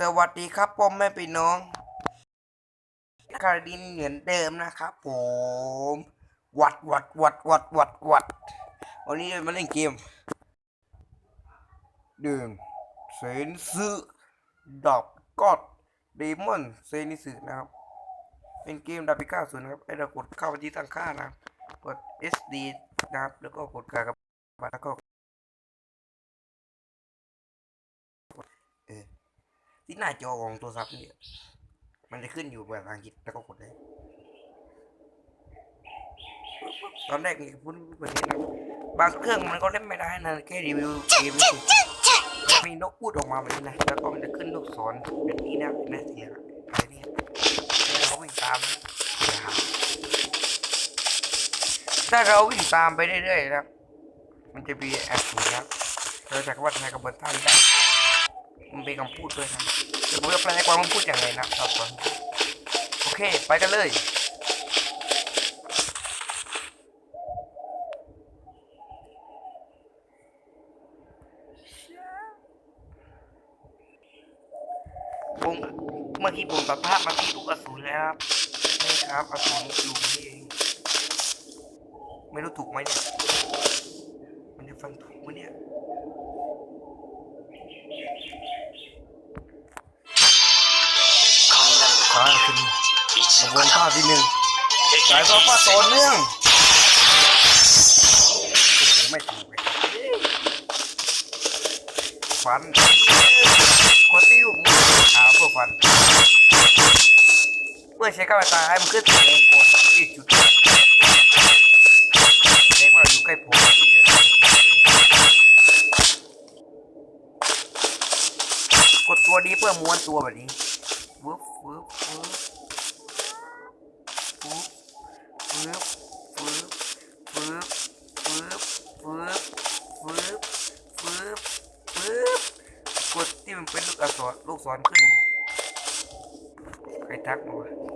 สวัสดีครับพ่อแม่พี่น้องคารินเหมือนเดิมนะครับผมวัดวัดวัดวัดวัดวัดวันนี้มาเล่นเกมเดืองเซนซึดอบกอดเดมอนเซนิสึนะครับ เป็นเกมดาบิก้าศูนย์นะครับให้เรากดเข้าไปที่ตั้งค่านะกด SD นะครับแล้วก็กดกากบาทแล้วก็เออ ที่หน้าจอของโทรศัพท์เนี่ย มันจะขึ้นอยู่ภาษาอังกฤษแล้วก็กดได้ ตอนแรกนี่พูดแบบนี้นะบางเครื่องมันก็เล่นไม่ได้นะแค่รีวิวเกมมันมีนกพูดออกมาแบบนี้นะ แล้วก็มันจะขึ้นลูกศรแบบนี้นะเป็นหน้าเสียงอะไรเนี่ยแล้วเราวิ่งตามนะถ้าเราวิ่งตามไปเรื่อยๆนะมันจะมีแอปนะครับเราจะว่าใช้กระบวนท่าได้ มันเป็นคำพูดด้วยนะเดี๋ยวผมจะแปลความคำพูดอย่างไรนะครับโอเค ไปกันเลยผมเมื่อกี้ผมตัดภาพมาที่ลูกอสูรแล้วครับนี่ครับอสูรลุงนี่เองไม่รู้ถูกไหมเนี่ยมันจะฟังถูกไหมเนี่ย วน型ท่าที่หนึ่งสายฟ้าฟ้าต่อเนื่องโอ้โหไม่ถูกเลยฟันกดติ้วขาเพื่อฟันเมื่อใช้กำลังตาให้มันขึ้นตัวเองก่อนที่จุดเรียกว่าอยู่ใกล้ผมที่จะกดตัวนี้เพื่อม้วนตัวแบบนี้วึบวึบวึบ ปึ๊บ ปึ๊บปึ๊บปึ๊บปึ๊บปึ๊บปึ๊บปึ๊บปึ๊บกดที่มันเป็นลูกอักษรลูกศรขึ้น ใครทักมาวะ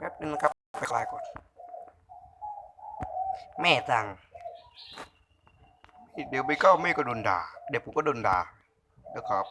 แป๊บนึงนะครับไปคลายก่อน แม่สั่งเดี๋ยวไปก็แม่ก็โดนด่า เดี๋ยวผมก็โดนด่านะครับ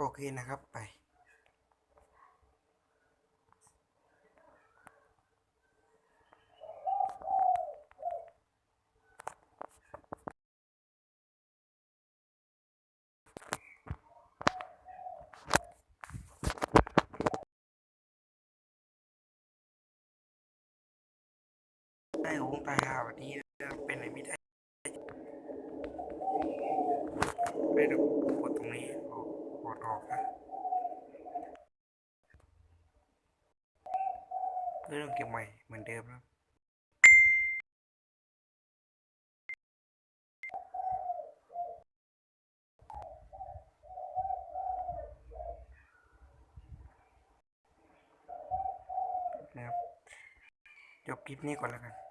โอเคนะครับไป ได้หงตายหาวันนี้เป็นไหนไม่ได้ไม่เดี๋ ออกนะเรื่องเก็บใหม่เหมือนเดิมนะนะครับจบคลิปนี้ก่อนแล้วกัน